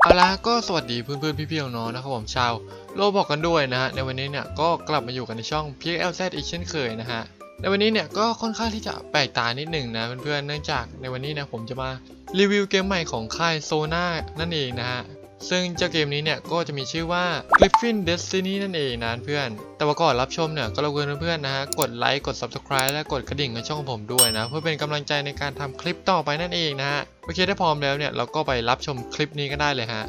เอาละก็สวัสดีเพื่อนๆพี่ๆน้องๆนะครับผมชาวโลบอกกันด้วยนะฮะในวันนี้เนี่ยก็กลับมาอยู่กันในช่อง PXLZ อีกเช่นเคยนะฮะในวันนี้เนี่ยก็ค่อนข้างที่จะแปลกตานิดหนึ่งนะเพื่อนๆเนื่องจากในวันนี้นะผมจะมารีวิวเกมใหม่ของค่ายโซน่านั่นเองนะฮะ ซึ่งเจ้าเกมนี้เนี่ยก็จะมีชื่อว่า Griffin Destiny นั่นเองนะเพื่อน แต่ว่าก่อนรับชมเนี่ยก็รบกวนเพื่อนๆนะฮะกดไลค์กด Subscribe และกดกระดิ่งในช่องของผมด้วยนะ เพื่อเป็นกำลังใจในการทำคลิปต่อไปนั่นเองนะฮะโอเคถ้าพร้อมแล้วเนี่ยเราก็ไปรับชมคลิปนี้กันได้เลยฮะ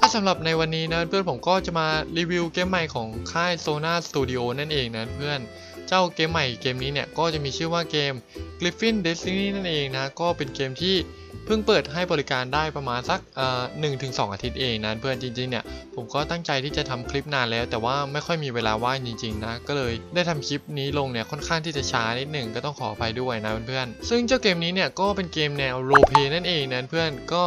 ถ้าสำหรับในวันนี้นะเพื่อนผมก็จะมารีวิวเกมใหม่ของค่าย Sona Studio นั่นเองนะเพื่อนเจ้าเกมใหม่เกมนี้เนี่ยก็จะมีชื่อว่าเกม Griffin Destiny นั่นเองนะก็เป็นเกมที่ เพิ่งเปิดให้บริการได้ประมาณสักเอ่อหนึ่งถึงสองอาทิตย์เองนะเพื่อนจริงๆเนี่ยผมก็ตั้งใจที่จะทำคลิปนานแล้ว แต่ว่าไม่ค่อยมีเวลาว่างจริงๆนะก็เลยได้ทำคลิปนี้ลงเนี่ยค่อนข้างที่จะช้านิดหนึ่งก็ต้องขออภัยด้วยนะเพื่อนๆซึ่งเจ้าเกมนี้เนี่ยก็เป็นเกมแนวโรเพนั่นเองนะเพื่อนก็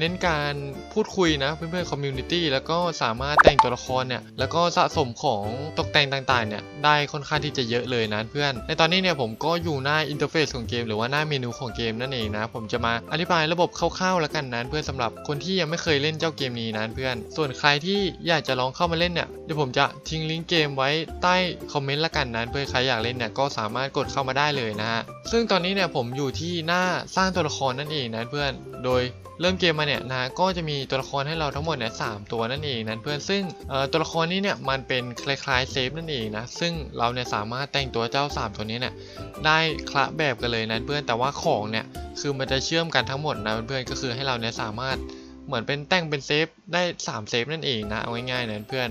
เน้นการพูดคุยนะเพื่อนๆคอมมูนิตี้แล้วก็สามารถแต่งตัวละครเนี่ยแล้วก็สะสมของตกแต่งต่างๆเนี่ยได้ค่อนข้างที่จะเยอะเลยนะเพื่อน ในตอนนี้เนี่ยผมก็อยู่หน้าอินเทอร์เฟซของเกมหรือว่าหน้าเมนูของเกมนั่นเองนะผมจะมาอธิบายระบบคร่าวๆแล้วกันนะเพื่อนสำหรับคนที่ยังไม่เคยเล่นเจ้าเกมนี้นะเพื่อน ส่วนใครที่อยากจะลองเข้ามาเล่นเนี่ยเดี๋ยวผมจะทิ้งลิงก์เกมไว้ใต้คอมเมนต์ละกันนะเพื่อใครอยากเล่นเนี่ยก็สามารถกดเข้ามาได้เลยนะฮะซึ่งตอนนี้เนี่ยผมอยู่ที่หน้าสร้างตัวละครนั่นเองนะเพื่อน โดยเริ่มเกมมาเนี่ยนะก็จะมีตัวละครให้เราทั้งหมดเนี่ยสามตัวนั่นเองนะเพื่อนซึ่งตัวละครนี้เนี่ยมันเป็นคล้ายๆเซฟนั่นเองนะซึ่งเราเนี่ยสามารถแต่งตัวเจ้า 3 ตัวนี้เนี่ยได้คละแบบกันเลยนะเพื่อนแต่ว่าของเนี่ยคือมันจะเชื่อมกันทั้งหมดนะเพื่อนก็คือให้เราเนี่ยสามารถเหมือนเป็นแต่งเป็นเซฟได้ 3 เซฟนั่นเองนะเอาง่ายๆนะเพื่อน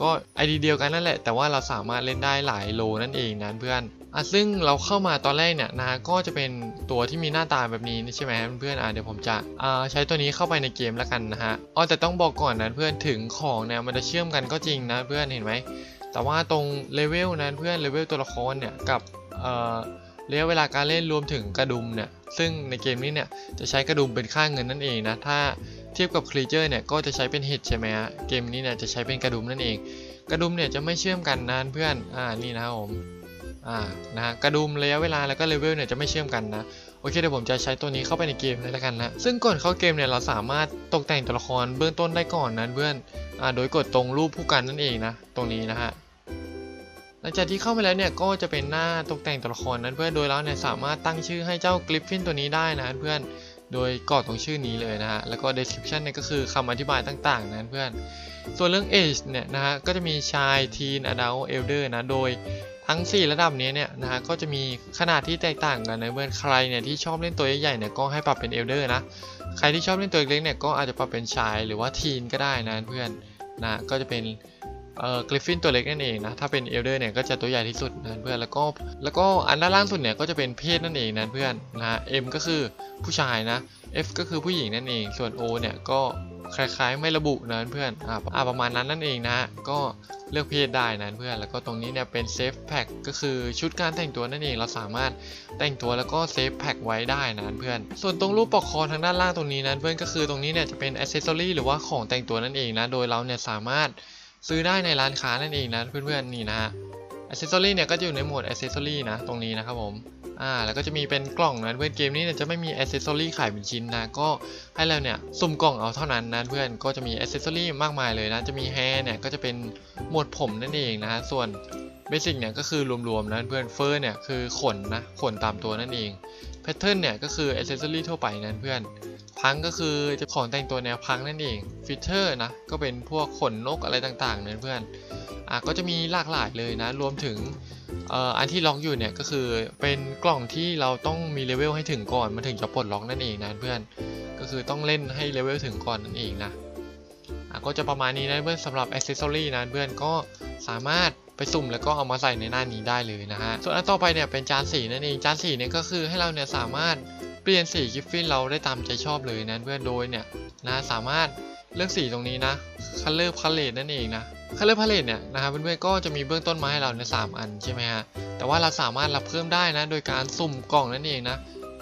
ก็ไอเดียเดียวกันนั่นแหละแต่ว่าเราสามารถเล่นได้หลายโลนั่นเองนะเพื่อน อะซึ่งเราเข้ามาตอนแรกเนี่ยนะก็จะเป็นตัวที่มีหน้าตาแบบนี้ใช่ไหมเพื่อนอะเดี๋ยวผมจะอ่าใช้ตัวนี้เข้าไปในเกมแล้วกันนะฮะอ๋อแต่ต้องบอกก่อนนะเพื่อนถึงของเนี่ยมันจะเชื่อมกันก็จริงนะเพื่อนเห็นไหมแต่ว่าตรงเลเวลนะเพื่อนเลเวลตัวละครเนี่ยกับเอ่อระยะเวลาการเล่นรวมถึงกระดุมเนี่ยซึ่งในเกมนี้เนี่ยจะใช้กระดุมเป็นค่าเงินนั่นเองนะถ้าเทียบกับครีเจอร์เนี่ยก็จะใช้เป็นเห็ดใช่ไหมฮะเกมนี้เนี่ยจะใช้เป็นกระดุมนั่นเอง กระดุมเนี่ยจะไม่เชื่อมกันนะเพื่อนอ่านี่นะครับผม อ่านะฮะกระดุมระยะเวลาแล้วก็เลเวลเนี่ยจะไม่เชื่อมกันนะโอเคเดี๋ยวผมจะใช้ตัวนี้เข้าไปในเกมเลยล้วกันนะซึ่งก่อนเข้าเกมเนี่ยเราสามารถตกแต่งตัวละครเบื้องต้นได้ก่อนนะเพื่อนอ่าโดยกดตรงรูปผู้กันนั่นเองนะตรงนี้นะฮะหลังจากที่เข้ามาแล้วเนี่ยก็จะเป็นหน้าตกแต่งตัวละครนั้นเพื่อนโดยเราเนี่ยสามารถตั้งชื่อให้เจ้ากริฟฟินตัวนี้ได้นะเพื่อนโดยกรอกตรงชื่อนี้เลยนะฮะ แล้วก็ description เนี่ยก็คือคำอธิบายต่างๆนะเพื่อน ส่วนเรื่อง age เนี่ยนะฮะ ก็จะมีชาย teen adult elder นะ โดย ทั้ง 4 ระดับนี้เนี่ยนะฮะก็จะมีขนาดที่แตกต่างกันนะเพื่อนใครเนี่ยที่ชอบเล่นตัวใหญ่ๆเนี่ยก็ให้ปรับเป็น elder นะใครที่ชอบเล่นตัวเล็กเนี่ยก็อาจจะปรับเป็นชายหรือว่า teen ก็ได้นะเพื่อนนะก็จะเป็นเอ่อกริฟฟินตัวเล็กนั่นเองนะถ้าเป็นเอลเดอร์เนี่ยก็จะตัวใหญ่ที่สุดนะเพื่อนแล้วก็แล้วก็อันด้านล่างสุดเนี่ยก็จะเป็นเพศนั่นเองนะเพื่อนนะฮะ M ก็คือผู้ชายนะ F ก็คือผู้หญิงนั่นเองส่วน O เนี่ยก็ คล้ายๆ ไม่ระบุนะเพื่อนอ่าอ่าประมาณนั้นนั่นเองนะฮะก็เลือกเพศได้นะเพื่อนแล้วก็ตรงนี้เนี่ยเป็นเซฟแพ็คก็คือชุดการแต่งตัวนั่นเองเราสามารถแต่งตัวแล้วก็เซฟแพ็คไว้ได้นะเพื่อนส่วนตรงรูปปลอกคอทางด้านล่างตรงนี้นะเพื่อนก็คือตรงนี้เนี่ยจะเป็นอ c เซสซอรี่หรือว่าของแต่งตัวนั่นเองนะโดยเราเนี่ยสามารถซื้อได้ในร้านค้านั่นเองนะเพื่อนๆนี่นะฮะอ c เซสซอรี่เนี่ยก็จะอยู่ในโหมดอ c เซสซอรี่นะตรงนี้นะครับผม อ่าแล้วก็จะมีเป็นกล่องนะเพื่อนเกมนี้เนี่ยจะไม่มีอ c เซสซอรี่ขายเป็นชิ้นนะก็ให้เราเนี่ยสุ่มกล่องเอาเท่านั้นนะเพื่อนก็จะมีอ c เซสซอรี่มากมายเลยนะจะมีแฮร์เนี่ยก็จะเป็นหมวดผมนั่นเองนะฮะส่วนเบสิกเนี่ยก็คือรวมๆนะเพื่อนเฟอร์เนี่ยคือขนนะขนตามตัวนั่นเองแพทเทิร์นเนี่ยก็คืออ c เซสซอรี่ทั่วไปนั่นเพื่อน พังก็คือจะของแต่งตัวแนวพังนั่นเองฟิเตอร์นะก็เป็นพวกขนนกอะไรต่างๆนั่นเพื่อนอะก็จะมีหลากหลายเลยนะ รวมถึงเอ่ออันที่ล็อกอยู่เนี่ยก็คือเป็นกล่องที่เราต้องมีเลเวลให้ถึงก่อนมันถึงจะปลดล็อกนั่นเองนะเพื่อนก็คือต้องเล่นให้เลเวลถึงก่อนนั่นเองนะอะก็จะประมาณนี้นะเพื่อนสำหรับอ c เซสซอรี่นะเพื่อนก็สามารถไปสุ่มแล้วก็เอามาใส่ในหน้านี้ได้เลยนะฮะส่วนอันต่อไปเนี่ยเป็นจานสีนั่นเองจานสีเนี่ยก็คือให้เราเนี่ยสามารถ เปลี่ยนสีกิฟฟินเราได้ตามใจชอบเลยนะเพื่อนโดยเนี่ยนะสามารถเลือกสีตรงนี้นะ color palette นั่นเองนะ color palette เนี่ยนะครับเพื่อนๆก็จะมีเบื้องต้นมาให้เราในสามอันใช่ไหมฮะแต่ว่าเราสามารถรับเพิ่มได้นะ โดยการสุ่มกล่องนั่นเองนะ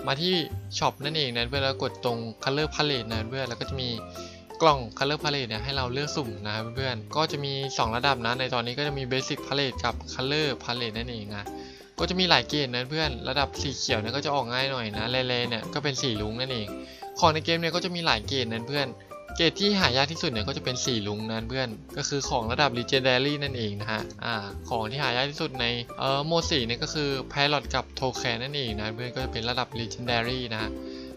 มาที่ช็อปนั่นเองนะเพื่อนแล้วกดตรง color palette นะเพื่อนแล้วก็จะมีกล่อง color palette เนี่ยให้เราเลือกสุ่มนะครับเพื่อนๆ ก็จะมี 2 ระดับนะ ในตอนนี้ก็จะมี basic palette กับ color palette นั่นเองนะ ก็จะมีหลายเกรดนะเพื่อน ระดับสีเขียวเนี่ยก็จะออกง่ายหน่อยนะแร่ๆเนี่ยก็เป็นสีลุงนั่นเอง ของในเกมเนี่ยก็จะมีหลายเกรดนะเพื่อน เกรดที่หายากที่สุดเนี่ยก็จะเป็นสีลุงนะเพื่อน ก็คือของระดับ Legendary นั่นเองนะฮะ อ่า ของที่หายากที่สุดในเอ่อโมสีเนี่ยก็คือ Pilot กับ t o k e n นั่นเองนะเพื่อนก็จะเป็นระดับ Legendary นะฮะ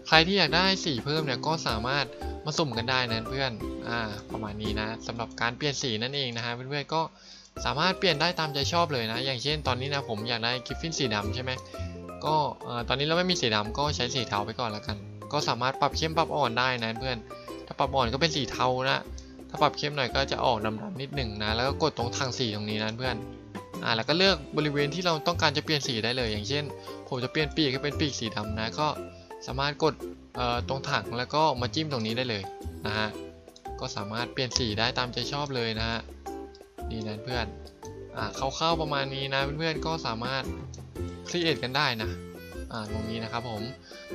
ใครที่อยากได้สีเพิ่มเนี่ยก็สามารถมาสุ่มกันได้นะเพื่อน อ่า ประมาณนี้นะสำหรับการเปลี่ยนสีนั่นเองนะฮะเพื่อนๆก็ สามารถเปลี่ยนได้ตามใจชอบเลยนะ อย่างเช่นตอนนี้นะผมอยากได้กิฟฟินสีดำใช่ไหมก็ตอนนี้เราไม่มีสีดำก็ใช้สีเทาไปก่อนแล้วกัน ก็สามารถปรับเข้มปรับอ่อนได้นะเพื่อน ถ้าปรับอ่อนก็เป็นสีเทานะ ถ้าปรับเข้มหน่อยก็จะออกดำๆนิดหนึ่งนะ แล้วก็กดตรงทางสีตรงนี้นะเพื่อนอ่าแล้วก็เลือกบริเวณที่เราต้องการจะเปลี่ยนสีได้เลย อย่างเช่น ผมจะเปลี่ยนปีกให้เป็นปีกสีดำนะ ก็สามารถกดตรงถังแล้วก็มาจิ้มตรงนี้ได้เลยนะฮะ ก็สามารถเปลี่ยนสีได้ตามใจชอบเลยนะฮะ นี่นะเพื่อนอ่าคร่าๆประมาณนี้นะเพื่อนๆก็สามารถครีเอทกันได้นะอ่าตรงนี้นะครับผม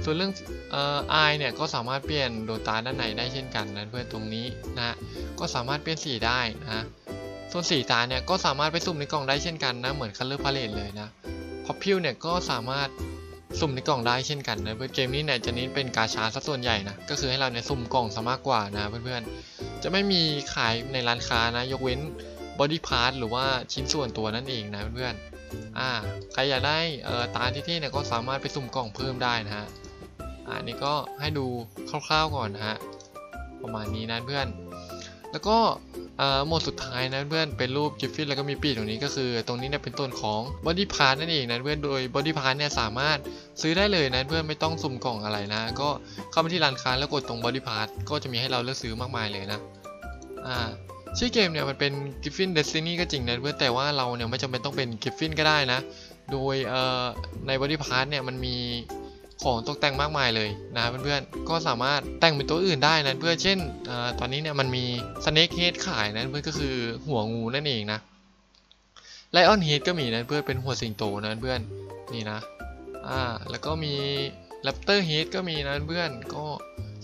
ส่วนเรื่องเอ่อไอเนี่ยก็สามารถเปลี่ยนดวงตาด้านในได้เช่นกันนะเพื่อนตรงนี้นะก็สามารถเปลี่ยนสีได้นะส่วนสีตาเนี่ยก็สามารถไปสุ่มในกล่องได้เช่นกันนะเหมือน Color Palette เลยนะพอพิวเนี่ยก็สามารถสุ่มในกล่องได้เช่นกันนะเพื่อนเกมนี้เนี่ยจะเน้นเป็นกาชาซะส่วนใหญ่นะก็คือให้เราเนี่ยสุ่มกล่องซะมากกว่านะเพื่อนๆจะไม่มีขายในร้านค้านะยกเว้น บอดี้พาร์ทหรือว่าชิ้นส่วนตัวนั่นเองนะเพื่อนๆอ่าใครอยากได้เอ่อตาที่ที่เนี่ยก็สามารถไปสุ่มกล่องเพิ่มได้นะฮะอ่านี่ก็ให้ดูคร่าวๆก่อนนะฮะประมาณนี้นะเพื่อน แล้วก็โหมดสุดท้ายนะเพื่อนเป็นรูปจิฟฟินแล้วก็มีปีกตรงนี้ก็คือ ตรงนี้เนี่ยเป็นต้นของ Body Part นั่นเองนะเพื่อนโดย Body Part เนี่ยสามารถซื้อได้เลยนะเพื่อนไม่ต้องสุ่มกล่องอะไรนะ ก็เข้ามาที่ร้านค้าแล้วกดตรง Body Part ก็จะมีให้เราเลือกซื้อมากมายเลยนะอ่า ชื่อเกมเนี่ยมันเป็น Griffin Destiny ก็จริงนะเพื่อนแต่ว่าเราเนี่ยไม่จำเป็นต้องเป็น Griffin ก็ได้นะ โดยเอ่อใน Body Part เนี่ยมันมีของตกแต่งมากมายเลยนะเพื่อนๆ ก็สามารถแต่งเป็นตัวอื่นได้นะเพื่อนเช่นออตอนนี้เนี่ยมันมี Snake Head ขายนะเพื่อนก็คือหัวงูนั่นเองนะ Lion Head ก็มีนะเพื่อนเป็นหัวสิงโตนะเพื่อนนี่นะอ่าแล้วก็มี Raptor Head ก็มีนะเพื่อนก็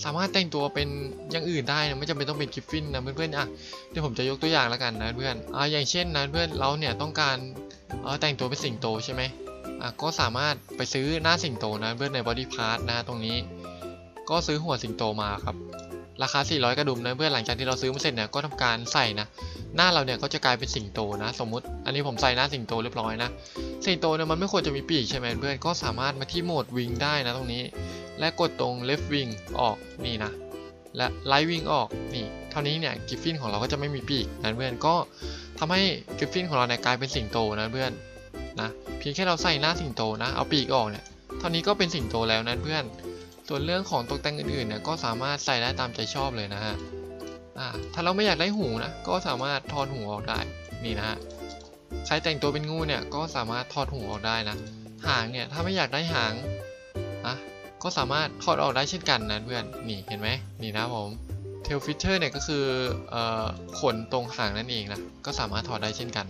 สามารถแต่งตัวเป็นอย่างอื่นได้นะไม่จำเป็นต้องเป็นกิฟฟินนะเพื่อนๆอะเดี๋ยวผมจะยกตัวอย่างแล้วกันนะเพื่อนอ่าอย่างเช่นนะเพื่อนเราเนี่ยต้องการเออแต่งตัวเป็นสิงโตใช่ไหมอะก็สามารถไปซื้อหน้าสิงโตนะเพื่อนใน body part นะตรงนี้ ก็ซื้อหัวสิงโตมาครับราคา 400 กระดุมนะเพื่อนหลังจากที่เราซื้อมาเสร็จเนี่ยก็ทำการใส่นะหน้าเราเนี่ยก็จะกลายเป็นสิงโตนะ สมมุติ อันนี้ผมใส่หน้าสิงโตเรียบร้อยนะสิงโตเนี่ยมันไม่ควรจะมีปีกใช่ไหมเพื่อนก็สามารถมาที่โหมดวิงได้นะตรงนี้ และกดตรง left wing ออกนี่นะ และ right wing ออกนี่ เท่านี้เนี่ยกิฟฟินของเราก็จะไม่มีปีกนะเพื่อนก็ทำให้กิฟฟินของเราเนี่ยกลายเป็นสิงโตนะเพื่อนนะเพียงแค่เราใส่หน้าสิงโตนะเอาปีกออกเนี่ยเท่านี้ก็เป็นสิงโตแล้วนะเพื่อนส่วนเรื่องของตกแต่งอื่นๆเนี่ยก็สามารถใส่ได้ตามใจชอบเลยนะฮะถ้าเราไม่อยากได้หูนะก็สามารถถอดหูออกได้นี่นะฮะใครแต่งตัวเป็นงูเนี่ยก็สามารถถอดหูออกได้นะ หางเนี่ยถ้าไม่อยากได้หางอะ ก็สามารถถอดออกได้เช่นกันนะเพื่อนนี่เห็นไหมนี่นะผมเทลฟิเ t อร์เนี่ยก็คืออขนตรงหางนั่นเองนะก็สามารถถอดได้เช่นกัน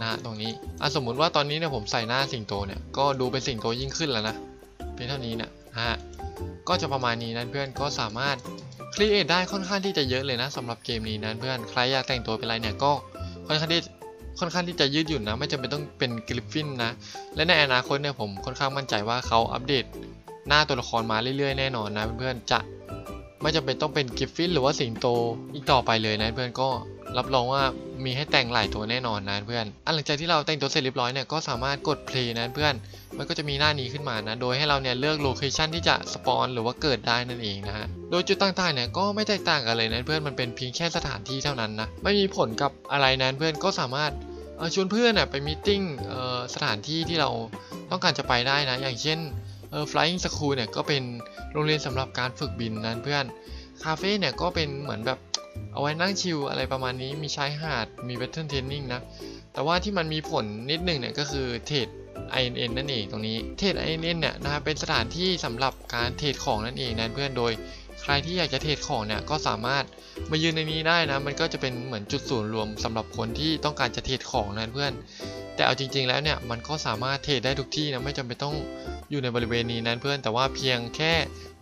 นะฮะตรงนี้อะสมมุติว่าตอนนี้เนี่ยผมใส่หน้าสิงโตเนี่ยก็ดูเป็นสิงโตยิ่งขึ้นแล้วนะเพียงเท่านี้เนี่ยนะฮะก็จะประมาณนี้นะเพื่อนก็สามารถครีเอทได้ค่อนข้างที่จะเยอะเลยนะสำหรับเกมนี้นะเพื่อนใครอยากแต่งตัวเป็นอะไรเนี่ยก็ค่อนข้างที่ค่อนข้างที่จะยืดหยุ่นนะ ไม่จำเป็นต้องเป็นกริฟฟินนะ และในอนาคตเนี่ยผมค่อนข้างมั่นใจว่าเขาอัปเดต หน้าตัวละครมาเรื่อยๆแน่นอนนะเพื่อนๆจะไม่จำเป็นต้องเป็นกิฟฟินหรือว่าสิงโตอีกต่อไปเลยนะเพื่อนก็รับรองว่ามีให้แต่งหลายตัวแน่นอนนะเพื่อน อันหลังจากที่เราแต่งตัวเสร็จเรียบร้อยเนี่ยก็สามารถกด play นะเพื่อน มันก็จะมีหน้านี้ขึ้นมานะ โดยให้เราเนี่ยเลือกโลเคชันที่จะสปอนหรือว่าเกิดได้นั่นเองนะฮะ โดยจุดต่างๆเนี่ยก็ไม่แตกต่างกันเลยนะเพื่อน มันเป็นเพียงแค่สถานที่เท่านั้นนะ ไม่มีผลกับอะไรนะเพื่อนก็สามารถชวนเพื่อนน่ะไปมีติ้งสถานที่ที่เราต้องการจะไปได้นะ อย่างเช่น เออ flying school เนี่ยก็เป็นโรงเรียนสำหรับการฝึกบินนะเพื่อน คาเฟ่เนี่ยก็เป็นเหมือนแบบเอาไว้นั่งชิลอะไรประมาณนี้ มีชายหาด มี Battle Training นะ แต่ว่าที่มันมีผลนิดหนึ่งเนี่ยก็คือเทรด INN นั่นเองตรงนี้ เทรด INN เนี่ยนะครับเป็นสถานที่สำหรับการเทรดของนั่นเองนะเพื่อน โดยใครที่อยากจะเทรดของเนี่ยก็สามารถมายืนในนี้ได้นะ มันก็จะเป็นเหมือนจุดศูนย์รวมสำหรับคนที่ต้องการจะเทรดของนะเพื่อน แต่เอาจริง ๆ แล้วเนี่ยมันก็สามารถเทรดได้ทุกที่นะไม่จำเป็นต้องอยู่ในบริเวณนี้นั้นเพื่อนแต่ว่าเพียงแค่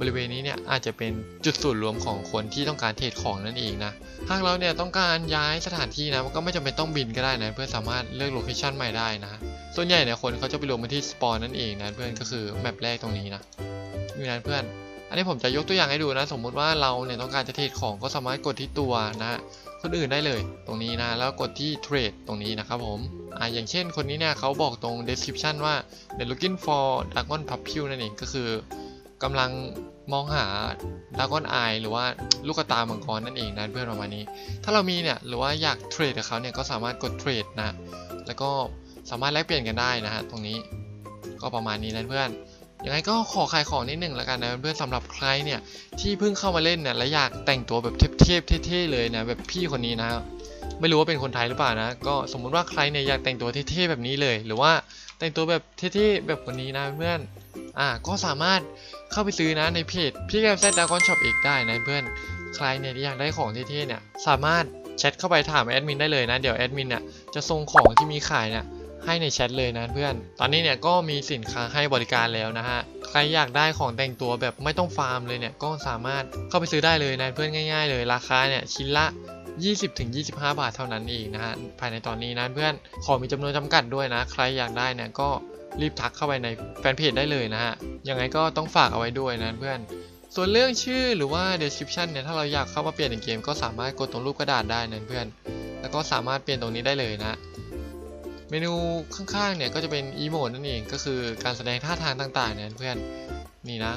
บริเวณนี้เนี่ยอาจจะเป็นจุดศูนย์รวมของคนที่ต้องการเทรดของนั่นเองนะหากเราเนี่ยต้องการย้ายสถานที่นะก็ไม่จำเป็นต้องบินก็ได้นะเพื่อนสามารถเลือกโลเคชันใหม่ได้นะส่วนใหญ่เนี่ยคนเขาจะไปรวมมาที่สปอนนั่นเองนะเพื่อนก็คือแมปแรกตรงนี้นะอยู่นั้นเพื่อน อันนี้ผมจะยกตัวอย่างให้ดูนะ สมมุติว่าเราเนี่ยต้องการจะเทรดของก็สามารถกดที่ตัวนะ คนอื่นได้เลย ตรงนี้นะแล้วกดที่เทรดตรงนี้นะครับผมอ่าอย่างเช่นคนนี้เนี่ยเขาบอกตรง description ว่า the looking for dragon pupil นั่นเองก็คือกำลังมองหา dragon eye หรือว่าลูกตามังกรนั่นเองนะเพื่อนประมาณนี้ ถ้าเรามีเนี่ยหรือว่าอยากเทรดกับเขาเนี่ยก็สามารถกดเทรดนะ แล้วก็สามารถแลกเปลี่ยนกันได้นะฮะตรงนี้ก็ประมาณนี้นะเพื่อน ยังไงก็ขอขายของนิดหนึ่งแล้วกันนะเพื่อนสำหรับใครเนี่ยที่เพิ่งเข้ามาเล่นเนี่ยและอยากแต่งตัวแบบเทพๆเท่ๆเลยนะแบบพี่คนนี้นะไม่รู้ว่าเป็นคนไทยหรือเปล่านะ ก็สมมุติว่าใครเนี่ยอยากแต่งตัวเท่ๆแบบนี้เลย หรือว่าแต่งตัวแบบเท่ๆแบบคนนี้นะเพื่อนอ่าก็สามารถเข้าไปซื้อนะในเพจพี่แกมแซดดากอนช็อปเอกได้นะเพื่อนใครเนี่ยที่อยากได้ของเท่ๆเนี่ยสามารถแชทเข้าไปถามแอดมินได้เลยนะ เดี๋ยวแอดมินเนี่ยจะส่งของที่มีขายเนี่ย ให้ในแชทเลยนะเพื่อน ตอนนี้เนี่ยก็มีสินค้าให้บริการแล้วนะฮะ ใครอยากได้ของแต่งตัวแบบไม่ต้องฟาร์มเลยเนี่ยก็สามารถเข้าไปซื้อได้เลยนะเพื่อนง่ายๆเลยราคาเนี่ยชิ้นละ 20-25 บาทเท่านั้นเองนะฮะภายในตอนนี้นะเพื่อนของมีจำนวนจำกัดด้วยนะ ใครอยากได้เนี่ยก็รีบทักเข้าไปในแฟนเพจได้เลยนะฮะ ยังไงก็ต้องฝากเอาไว้ด้วยนะเพื่อน ส่วนเรื่องชื่อหรือว่า description เนี่ยถ้าเราอยากเข้ามาเปลี่ยนในเกมก็สามารถกดตรงรูปกระดาษได้นะเพื่อน แล้วก็สามารถเปลี่ยนตรงนี้ได้เลยนะ เมนูข้างๆเนี่ยก็จะเป็นอีโมดนั่นเองก็คือการแสดงท่าทางต่างๆเนี่ยเพื่อนนี่นะ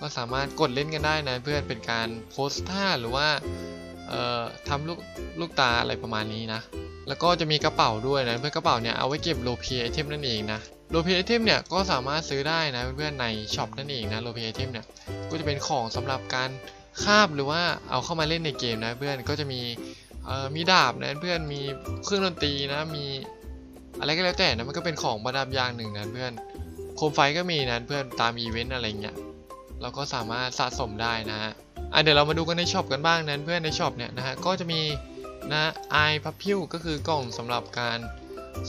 ก็สามารถกดเล่นกันได้นะเพื่อนเป็นการโพสท่าหรือว่าเอ่อทำลูกลูกตาอะไรประมาณนี้นะ แล้วก็จะมีกระเป๋าด้วยนะเพื่อนกระเป๋าเนี่ยเอาไว้เก็บโลพีไอเทมนั่นเองนะโลพีไอเทมเนี่ยก็สามารถซื้อได้นะเพื่อนๆในช็อปนั่นเองนะโลพีไอเทมเนี่ยก็จะเป็นของสำหรับการคาบหรือว่าเอาเข้ามาเล่นในเกมนะเพื่อนก็จะมีเอ่อมีดาบนะเพื่อนมีเครื่องดนตรีนะมี อะไรก็แล้วแต่นะมันก็เป็นของประดับอย่างหนึ่งนะเพื่อนโคมไฟก็มีนะเพื่อนตามอีเวนต์อะไรเงี้ยเราก็สามารถสะสมได้นะฮะอะเดี๋ยวเรามาดูกันในช็อปกันบ้างนะเพื่อนในช็อปเนี่ยนะฮะก็จะมีนะไอพับพิวก็คือกล่องสำหรับการ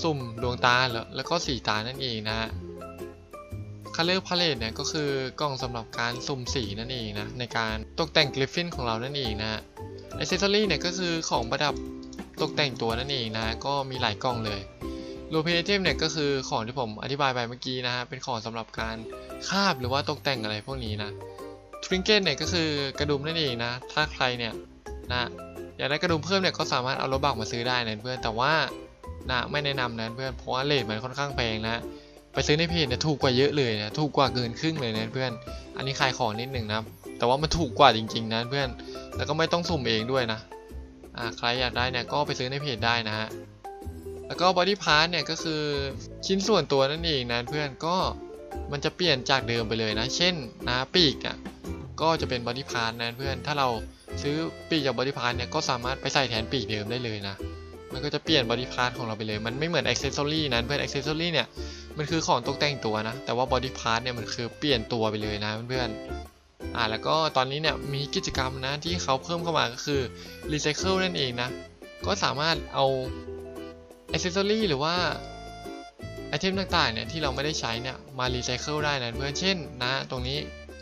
สุ่มดวงตาแล้วแล้วก็สีตานั่นเองนะฮะคัลเลอร์พาเลตเนี่ยก็คือกล่องสำหรับการสุ่มสีนั่นเองนะในการตกแต่งกริฟฟินของเรานั่นเองนะฮะอ c เซสซอรี่เนี่ยก็คือของประดับตกแต่งตัวนั่นเองนะก็มีหลายกล่องเลย โลเพเทมเนี่ยก็คือของที่ผมอธิบายไปเมื่อกี้นะฮะเป็นของสำหรับการคาบหรือว่าตกแต่งอะไรพวกนี้นะทริงเกตเนี่ยก็คือกระดุมนั่นเองนะถ้าใครเนี่ยนะอยากได้กระดุมเพิ่มเนี่ยก็สามารถเอารถบักมาซื้อได้นะเพื่อนแต่ว่านะไม่แนะนำนะเพื่อนเพราะว่าเลทมันค่อนข้างแพงนะไปซื้อในเพจเนี่ยถูกกว่าเยอะเลยนะถูกกว่าเกินครึ่งเลยนะเพื่อน อันนี้ขายของนิดหนึ่งนะแต่ว่ามันถูกกว่าจริงๆนะเพื่อนแล้วก็ไม่ต้องสุ่มเองด้วยนะอ่าใครอยากได้เนี่ยก็ไปซื้อในเพจได้นะฮะ แล้วก็ body part เนี่ยก็คือชิ้นส่วนตัวนั่นเองนะเพื่อนก็มันจะเปลี่ยนจากเดิมไปเลยนะ เช่นนะปีกเนี่ยก็จะเป็น body part นะเพื่อนถ้าเราซื้อปีกจาก body part เนี่ยก็สามารถไปใส่แทนปีกเดิมได้เลยนะ มันก็จะเปลี่ยน body part ของเราไปเลย มันไม่เหมือน accessory นะเพื่อน accessory เนี่ยมันคือของตกแต่งตัวนะ แต่ว่า body part เนี่ยมันคือเปลี่ยนตัวไปเลยนะเพื่อนอ่าแล้วก็ตอนนี้เนี่ยมีกิจกรรมนะที่เขาเพิ่มเข้ามาก็คือ recycle นั่นเองนะ ก็สามารถเอา อ c เซสซอรี่หรือว่าไอเทมต่างๆเนี่ยที่เราไม่ได้ใช้เนี่ยมารีไซเคิลได้นะเพื่อนเช่นนะตรงนี้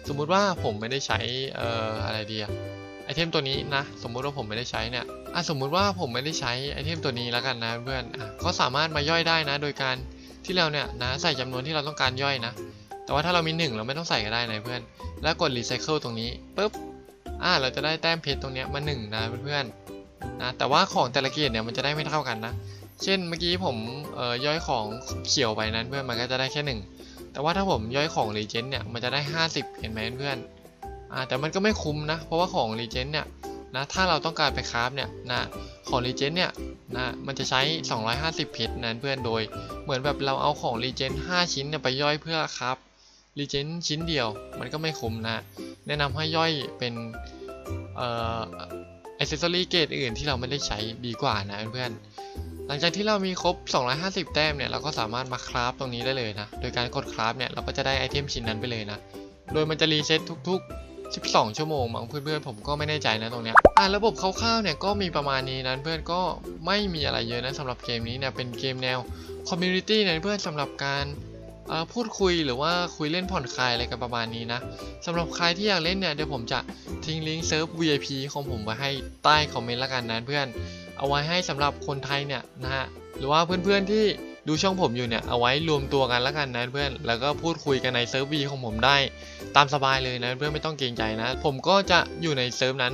สมมุติว่าผมไม่ได้ใช้เอ่ออะไรดีอะไอเทมตัวนี้นะสมมุติว่าผมไม่ได้ใช้เนี่ยอะสมมุติว่าผมไม่ได้ใช้ไอเทมตัวนี้แล้วกันนะเพื่อนอะก็สามารถมาย่อยได้นะ โดยการที่เราเนี่ยนะใส่จำนวนที่เราต้องการย่อยนะ แต่ว่าถ้าเรามีหนึ่งเราไม่ต้องใส่ก็ได้นะเพื่อน แล้วกดรีไซเคิลตรงนี้ปุ๊บอะเราจะได้แต้มเพชรตรงเนี้ยมาหนึ่งนะเพื่อนๆนะแต่ว่าของแต่ละเกียรเนี่ยมันจะได้ไม่เท่ากันนะ เช่นเมื่อกี้ผมเอ่อย่อยของเขียวไปนั้นเพื่อนมันก็จะได้แค่หนึ่งแต่ว่าถ้าผมย่อยของรีเจนเนี่ยมันจะได้ 50 เห็นไหมเพื่อนอ่าแต่มันก็ไม่คุ้มนะ เพราะว่าของรีเจนเนี่ยนะถ้าเราต้องการไปคราฟเนี่ยนะของรีเจนเนี่ยนะมันจะใช้ 250 เพชรนั้นเพื่อนโดย เหมือนแบบเราเอาของรีเจน5 ชิ้นเนี่ยไปย่อยเพื่อคราฟรีเจนชิ้นเดียว มันก็ไม่คุ้มนะ แนะนำให้ย่อยเป็นเอ่ออ c เซอรี่เกรดอื่นที่เราไม่ได้ใช้ดีกว่านะเพื่อน หลังจากที่เรามีครบ 250 แต้มเนี่ยเราก็สามารถมาคราฟตรงนี้ได้เลยนะ โดยการกดคราฟเนี่ยเราก็จะได้ไอเทมชิ้นนั้นไปเลยนะ โดยมันจะรีเซ็ตทุก ๆ 12 ชั่วโมงมั้งเพื่อนๆผมก็ไม่แน่ใจนะตรงเนี้ยอ่าระบบคร่าวๆเนี่ยก็มีประมาณนี้นะเพื่อนก็ไม่มีอะไรเยอะนะสำหรับเกมนี้เนี่ยเป็นเกมแนวคอมมูนิตี้นะเพื่อนสำหรับการพูดคุยหรือว่าคุยเล่นผ่อนคลายอะไรกันประมาณนี้นะสำหรับใครที่อยากเล่นเนี่ยเดี๋ยวผมจะทิ้งลิงก์เซิร์ฟ VIP ของผมไว้ให้ใต้คอมเมนต์ละกันนะเพื่อน เอาไว้ให้สำหรับคนไทยเนี่ยนะฮะหรือว่าเพื่อนๆที่ดูช่องผมอยู่เนี่ยเอาไว้รวมตัวกันแล้วกันนะเพื่อนแล้วก็พูดคุยกันในเซิร์ฟวีของผมได้ตามสบายเลยนะเพื่อนไม่ต้องเกรงใจนะ ผมก็จะอยู่ในเซิร์ฟนั้น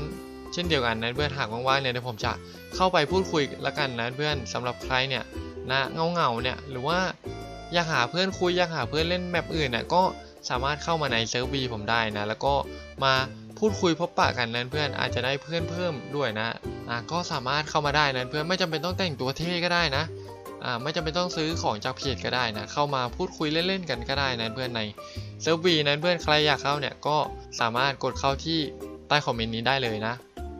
เช่นเดียวกันนะเพื่อนหากว่างๆเนี่ยเดี๋ยวผมจะเข้าไปพูดคุยแล้วกันนะเพื่อนสำหรับใครเนี่ยนะเงาๆเนี่ยหรือว่าอยากหาเพื่อนคุยอยากหาเพื่อนเล่นแมปอื่นน่ะก็สามารถเข้ามาในเซิร์ฟวีผมได้นะแล้วก็มา พูดคุยพบปะกันนั้นเพื่อนอาจจะได้เพื่อนเพิ่มด้วยนะอะก็สามารถเข้ามาได้นะเพื่อนไม่จำเป็นต้องแต่งตัวเท่ก็ได้นะอ่าไม่จำเป็นต้องซื้อของจากเพจก็ได้นะเข้ามาพูดคุยเล่นๆกันก็ได้นะเพื่อนในเซิร์ฟวีนั้นเพื่อนใครอยากเข้าเนี่ยก็สามารถกดเข้าที่ใต้คอมเมนต์นี้ได้เลยนะ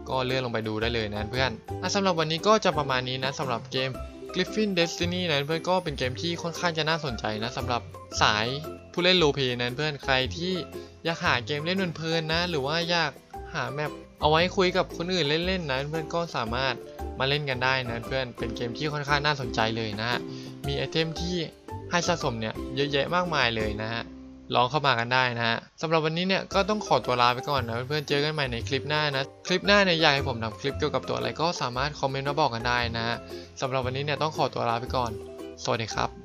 ก็เลื่อนลงไปดูได้เลยนะเพื่อนอะสำหรับวันนี้ก็จะประมาณนี้นะสำหรับเกม Griffin Destiny นั้นเพื่อนก็เป็นเกมที่ค่อนข้างจะน่าสนใจนะสำหรับสายผู้เล่นโลเพนั้นเพื่อนใครที่ อยากหาเกมเล่นเพลินๆนะ หรือว่าอยากหาแมปเอาไว้คุยกับคนอื่นเล่นๆนะเพื่อนก็สามารถมาเล่นกันได้นะเพื่อนเป็นเกมที่ค่อนข้างน่าสนใจเลยนะฮะมีไอเทมที่ให้สะสมเนี่ยเยอะแยะมากมายเลยนะฮะลองเข้ามากันได้นะฮะสำหรับวันนี้เนี่ยก็ต้องขอตัวลาไปก่อนนะเพื่อนๆเจอกันใหม่ในคลิปหน้านะ คลิปหน้าเนี่ยอยากให้ผมทำคลิปเกี่ยวกับตัวอะไรก็สามารถคอมเมนต์มาบอกกันได้นะฮะสำหรับวันนี้เนี่ยต้องขอตัวลาไปก่อน สวัสดีครับ